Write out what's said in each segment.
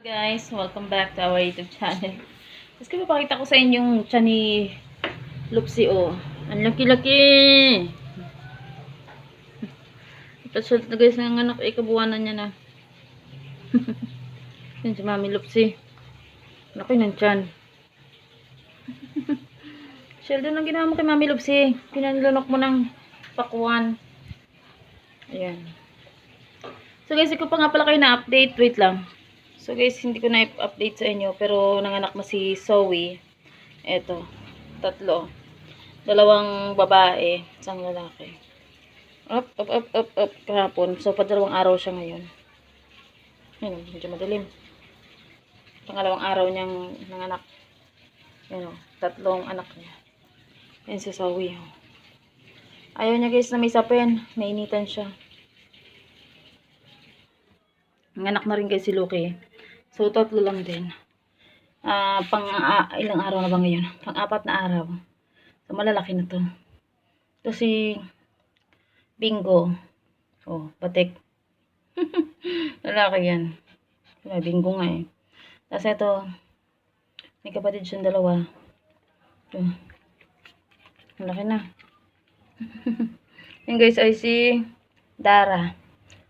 guys, welcome back to our YouTube channel. Tapos kaya papakita ko sa inyo yung tiyan ni Lupsi oh. Ang laki-laki! Tapos na guys, ng anak, eh, kabuwanan niya na. Yan si Mami Lupsi. Laki ng tiyan. Sheldon, ang ginawa mo kay Mami Lupsi? Pinanlunok mo ng pakuan. Ayan. So guys, ikaw pa nga pala kayo na-update. Wait lang. So guys, hindi ko na update sa inyo. Pero nanganak mo si Zoe. Eto. Tatlo. Dalawang babae. Isang lalaki. Up, up, up, up, up. Kahapon. So, padalawang araw siya ngayon. Yan, medyo madilim. Pangalawang araw niyang nanganak. Yan o. Tatlong anak niya. Yan si Zoe. oh. Ayaw niya guys na may sapin. Nainitan siya. Nanganak na rin guys si Lucky. So, tatlo lang din. Ah, pang ah, ilang araw na ba ngayon? Pang apat na araw. So, malalaki na to. Ito si Bingo. Oh, batik. lalaki yan. Diba, Bingo nga eh. Tapos ito, may kapatid siyang dalawa. Ito. Malaki na. Yan guys ay si Dara.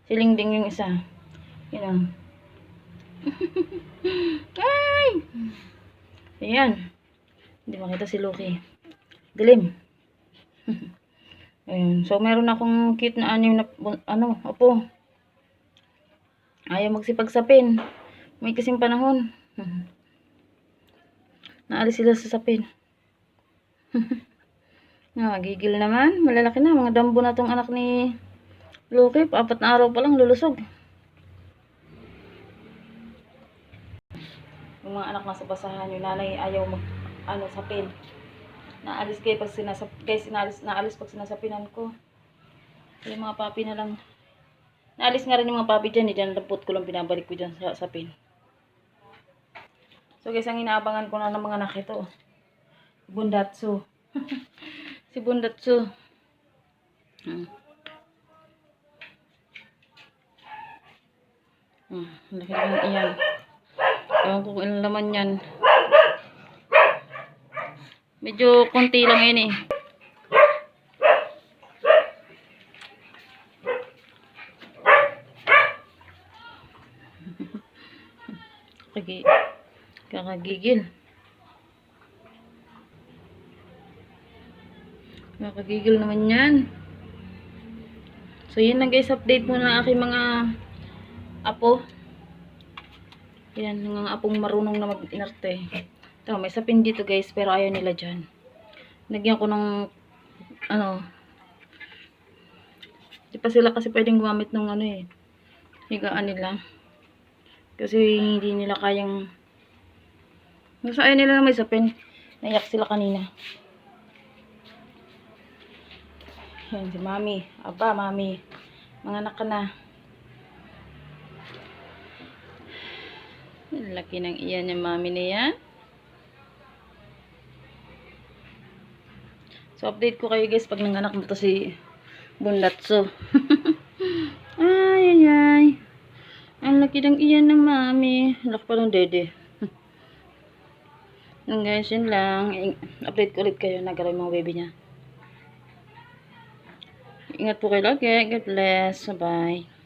Si Lingding yung isa. Yun ang. Ay! Ayan. Hindi makita si Loki. Dilim. Ayan. So, meron akong cute na anim na, ano, apo. Ayaw magsipagsapin. May kasing panahon. Naalis sila sa sapin. Ah, gigil naman. Malalaki na. Mga dambo na tong anak ni Loki. Apat na araw pa lang lulusog. Yung mga anak nasa basahan, yung nanay ayaw mag, ano, sapin. Naalis kayo pag sinasap, guys, naalis, naalis pag sinasapinan ko. Yung mga papi na lang. Naalis nga rin yung mga papi dyan, eh, dyan lampot ko lang binabalik ko dyan sa sapin. So guys, ang inaabangan ko na ng mga anak ito. Bundatsu. si Bundatsu. Hmm. Hmm, laki lang iyan. Ewan ko kung laman yan. Medyo konti lang yun eh. Kagi kakagigil. Kakagigil naman yan. So, yun lang guys. Update muna aking mga apo. Yan, mga apong marunong na mag-inarte. Ito, may sapin dito guys, pero ayaw nila dyan. Nagyan ko ng, ano, di pa sila kasi pwedeng gumamit ng ano eh, higaan nila. Kasi hindi nila kayang, gusto ayaw nila na may sapin. Naiyak sila kanina. Yan, si mami. Aba, mami. Mga anak ka na. Ang Laki ng iyan yung mami na yan. So, update ko kayo guys pag nanganak mo to si Bundatso. ay, ay, ay. Ang laki ng iyan ng mami. Laki pa ng dede. Yan guys, yun lang. Update ko ulit kayo. Nagkaroon mga baby niya. Ingat po kayo lagi. God bless. Bye-bye.